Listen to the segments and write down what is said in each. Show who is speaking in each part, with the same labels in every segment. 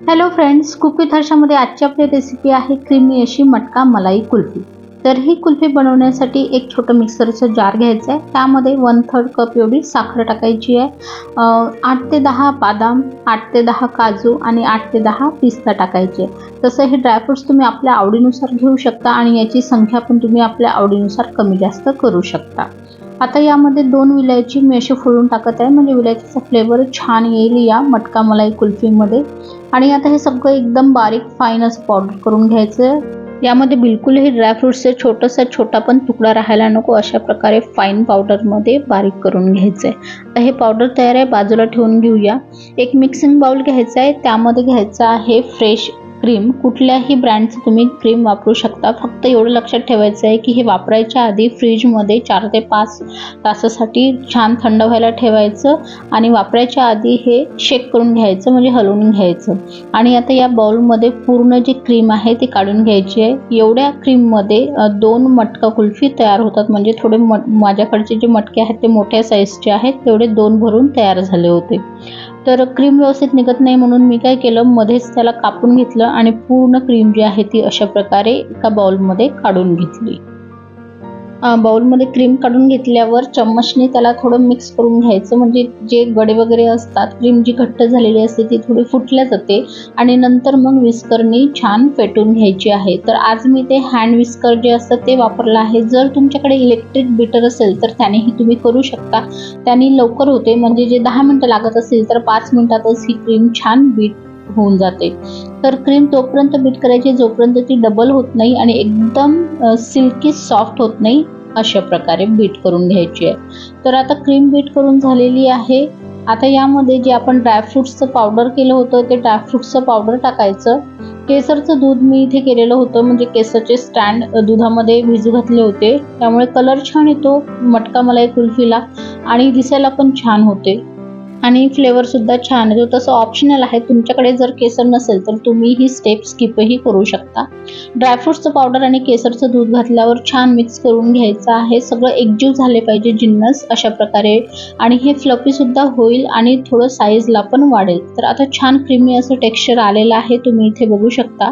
Speaker 1: Hello friends cook with हर्षामध्ये आजची आपली रेसिपी आहे क्रीमी अशी मटका मलाई कुल्फी. तर ही कुल्फी बनवण्यासाठी एक छोटं मिक्सरचं जार घ्यायचं आहे. त्यामध्ये वन थर्ड कप एवढी साखर टाकायची आहे. आठ ते दहा बदाम आठ ते दहा काजू आणि आठ ते दहा पिस्ता टाकायचे तसं हे ड्रायफ्रूट्स तुम्ही आपल्या आवडीनुसार घेऊ शकता आणि याची संख्या पण तुम्ही आपल्या आवडीनुसार कमी जास्त करू शकता. आता यामध्ये दोन विलायची मी असे फोडून टाकत आहे. म्हणजे विलायचीचा फ्लेवर छान येईल या मटका मलाई कुल्फीमध्ये. आणि आता हे सगळं एकदम बारीक फाईन असं पावडर करून घ्यायचं आहे. यामध्ये बिलकुलही ड्रायफ्रुट्सचा छोटासा छोटा पण तुकडा राहायला नको. अशा प्रकारे फाईन पावडरमध्ये बारीक करून घ्यायचं आहे. आता हे पावडर तयार आहे. बाजूला ठेवून घेऊया. एक मिक्सिंग बाउल घ्यायचा आहे. त्यामध्ये घ्यायचा आहे फ्रेश क्रीम कुठल्याही ब्रँडचं तुम्ही क्रीम वापरू शकता. फक्त एवढं लक्षात ठेवायचं आहे की हे वापरायच्या आधी फ्रीजमध्ये चार ते पाच तासासाठी छान थंड व्हायला ठेवायचं आणि वापरायच्या आधी हे शेक करून घ्यायचं म्हणजे हलवून घ्यायचं. आणि आता या बाउलमध्ये पूर्ण जी क्रीम आहे ती काढून घ्यायची आहे. एवढ्या क्रीममध्ये दोन मटका कुल्फी तयार होतात. म्हणजे थोडे मट माझ्याकडचे जे मटके आहेत ते मोठ्या साईजचे आहेत. तेवढे दोन भरून तयार झाले होते. तर क्रीम व्यवस्थित निघत नाही म्हणून मी काय केलं मध्येच त्याला कापून घेतलं आणि पूर्ण क्रीम जी आहे ती अशा प्रकारे एका बाउलमध्ये काढून घेतली. बाउलमध्ये क्रीम काढून घेतल्यावर चम्मचने त्याला थोडं मिक्स करून घ्यायचं. म्हणजे जे गडे वगैरे असतात क्रीम जी घट्ट झालेली असते ती थोडी फुटल्या जाते. आणि नंतर मग विस्करनी छान फेटून घ्यायची आहे. तर आज मी ते हँड विस्कर जे असतं ते वापरलं आहे. जर तुमच्याकडे इलेक्ट्रिक बीटर असेल तर त्यानेही तुम्ही करू शकता. त्याने लवकर होते. म्हणजे जे दहा मिनटं लागत असेल तर पाच मिनटातच ही क्रीम छान बीट होऊन जाते. तर क्रीम तोपर्यंत बीट करायची जोपर्यंत ती डबल होत नाही आणि एकदम सिल्की सॉफ्ट होत नाही अशा प्रकारे बीट करून घ्यायची आहे. तर आता क्रीम बीट करून झालेली आहे. आता यामध्ये जे आपण ड्रायफ्रुट्सचं पावडर केलं होतं ते ड्रायफ्रुट्सचं पावडर टाकायचं. केसरचं दूध मी इथे केलेलं होतं म्हणजे केसरचे स्टँड दुधामध्ये भिजू घातले होते. त्यामुळे कलर छान येतो मटका मलाई कुल्फीला आणि दिसायला पण छान होते. आणि फ्लेवरसुद्धा छान येतो तसं ऑप्शनल आहे. तुमच्याकडे जर केसर नसेल तर तुम्ही ही स्टेप स्किपही करू शकता. ड्रायफ्रुट्सचं पावडर आणि केसरचं दूध घातल्यावर छान मिक्स करून घ्यायचं आहे. सगळं एकजीव झाले पाहिजे जिन्नस अशा प्रकारे. आणि हे फ्लफीसुद्धा होईल आणि थोडं साईजला पण वाढेल. तर आता छान क्रीमी असं टेक्स्चर आलेलं आहे. तुम्ही इथे बघू शकता.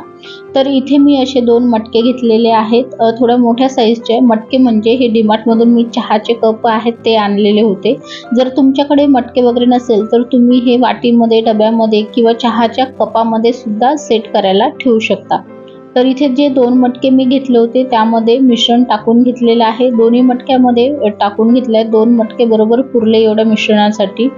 Speaker 1: तर इथे मी असे दोन मटके घेतलेले आहेत. थोड्या मोठ्या साईजचे मटके म्हणजे हे डीमार्टमधून मी चहाचे कप आहेत ते आणलेले होते. जर तुमच्याकडे मटके वगैरे नसेल तर तुम्ही हे वाटीमध्ये डब्यामध्ये किंवा चहाच्या कपामध्ये सुद्धा सेट करायला ठेवू शकता. तर इथे जे दोन मटके मी घेतले होते त्यामध्ये मिश्रण टाकून घेतलेलं आहे. दोन्ही मटक्यामध्ये टाकून घेतलं आहे दोन मटके बरोबर पुरले एवढ्या मिश्रणासाठी.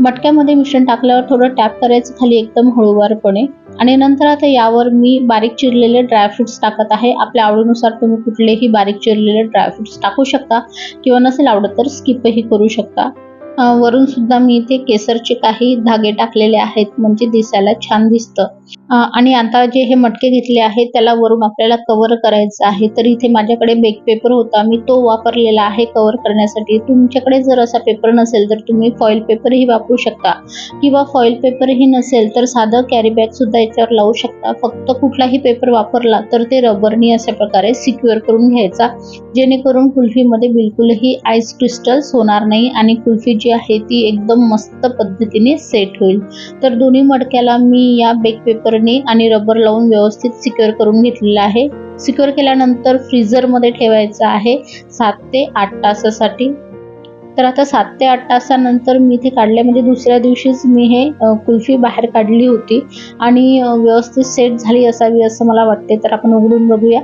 Speaker 1: मटक्यामध्ये मिश्रण टाकल्यावर थोडं टॅप करायचं खाली एकदम हळूवारपणे. आणि नंतर आता यावर मी बारीक चिरलेले ड्रायफ्रुट्स टाकत आहे. आपल्या आवडीनुसार तुम्ही कुठलेही बारीक चिरलेले ड्रायफ्रुट्स टाकू शकता किंवा नसेल आवडत तर स्किपही करू शकता. वरून सुद्धा मी इथे केसरचे काही धागे टाकलेले आहेत म्हणजे दिसायला छान दिसतं. आणि आता जे हे मटके घेतले आहेत त्याला वरून आपल्याला कव्हर करायचं आहे. तर इथे माझ्याकडे बेक पेपर होता मी तो वापरलेला आहे कव्हर करण्यासाठी. तुमच्याकडे जर असा पेपर नसेल तर तुम्ही फॉईल पेपरही वापरू शकता. किंवा फॉईल पेपरही नसेल तर साधं कॅरी बॅग सुद्धा याच्यावर लावू शकता. फक्त कुठलाही पेपर वापरला तर ते रबरनी अशा प्रकारे सिक्युअर करून घ्यायचा. जेणेकरून कुल्फीमध्ये बिलकुलही आईस क्रिस्टल्स होणार नाही आणि कुल्फी जी आहे ती एकदम मस्त पद्धतीने सेट होईल. तर दोन्ही मडक्याला मी या बेक पेपरने आणि रबर लावून व्यवस्थित सिक्युअर करून घेतलेला आहे. सिक्युअर केल्यानंतर फ्रीझरमध्ये ठेवायचं आहे सात ते आठ तासासाठी. तर आता सात ते आठ तासानंतर मी इथे काढले म्हणजे दुसऱ्या दिवशीच मी हे कुल्फी बाहेर काढली होती. आणि व्यवस्थित सेट झाली असावी असं मला वाटते तर आपण उघडून बघूया.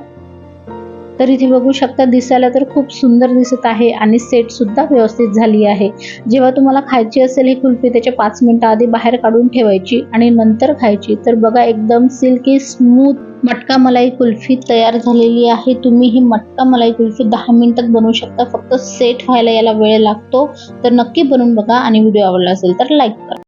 Speaker 1: तर इथे बघू शकता दिसायला तर खूप सुंदर दिसत आहे आणि सेट सुद्धा व्यवस्थित झाली आहे. जेव्हा तुम्हाला खायची असेल ही कुल्फी त्याच्या पाच मिनिटं आधी बाहेर काढून ठेवायची आणि नंतर खायची. तर बघा एकदम सिल्की स्मूथ मटका मलाई कुल्फी तयार झालेली आहे. तुम्ही ही मटका मलाई कुल्फी दहा मिनिटात बनवू शकता. फक्त सेट व्हायला याला वेळ लागतो. तर नक्की बनवून बघा आणि व्हिडिओ आवडला असेल तर लाईक करा.